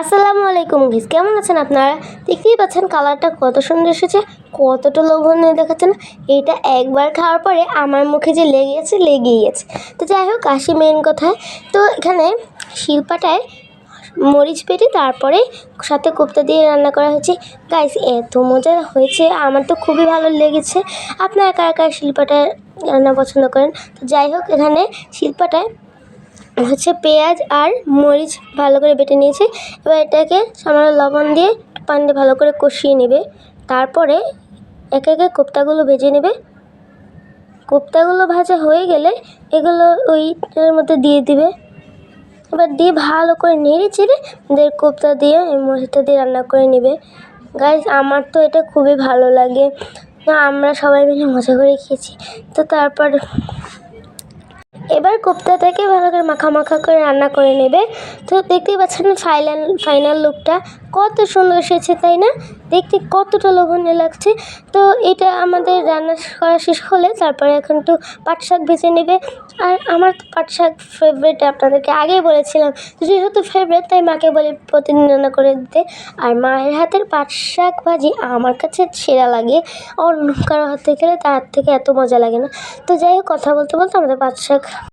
আসসালামু আলাইকুম ঘিস কেমন আছেন আপনারা? দেখতেই পাচ্ছেন কালারটা কত সুন্দর এসেছে, কতটা লোভনীয় দেখাচ্ছে না? এটা একবার খাওয়ার পরে আমার মুখে যে লেগে গেছে লেগেই গেছে। তো যাই হোক, আসি মেন কথায়। তো এখানে শিল্পাটায় মরিচ পেটে, তারপরে সাথে কোপ্তা দিয়ে রান্না করা হয়েছে। গাইস এত মজা হয়েছে, আমার তো খুবই ভালো লেগেছে। আপনারা কার কার শিল্পাটায় রান্না পছন্দ করেন? তো যাই হোক, এখানে শিল্পাটায় হচ্ছে পেঁয়াজ আর মরিচ ভালো করে বেটে নিয়েছি। এবার এটাকে সামান্য লবণ দিয়ে পানি দিয়ে ভালো করে কষিয়ে নেবে। তারপরে একে একে কোপ্তাগুলো ভেজে নেবে। কোপ্তাগুলো ভাজা হয়ে গেলে এগুলো ওইটার মধ্যে দিয়ে দিবে। এবার দিয়ে ভালো করে নেড়ে চেড়ে দের কোপ্তা দিয়ে মরিচটা দিয়ে রান্না করে নেবে। গাইজ আমার তো এটা খুবই ভালো লাগে। আমরা সবাই মিলে মজা করে খেয়েছি। তো তারপর এবার কোপ্তাটাকে ভালো করে মাখা মাখা করে রান্না করে নেবে। তো দেখতেই পাচ্ছেন ফাইনাল ফাইনাল লুকটা কত সুন্দর এসেছে, তাই না? দেখতে কতটা লোভনীয় লাগছে। তো এটা আমাদের রান্না করা শেষ হলে তারপরে এখন একটু পাট শাক ভেজে নেবে। আর আমার তো পাট শাক ফেভারিট আপনাদেরকে আগেই বলেছিলাম যেহেতু ফেভারিট তাই মাকে বলি প্রতিদিন রান্না করে দিতে। আর মায়ের হাতের পাট শাক ভাজি আমার কাছে সেরা লাগে। অন্য কারও হাতে খেলে তার থেকে এত মজা লাগে না। তো যাই হোক, কথা বলতে বলতে আমাদের পাট শাক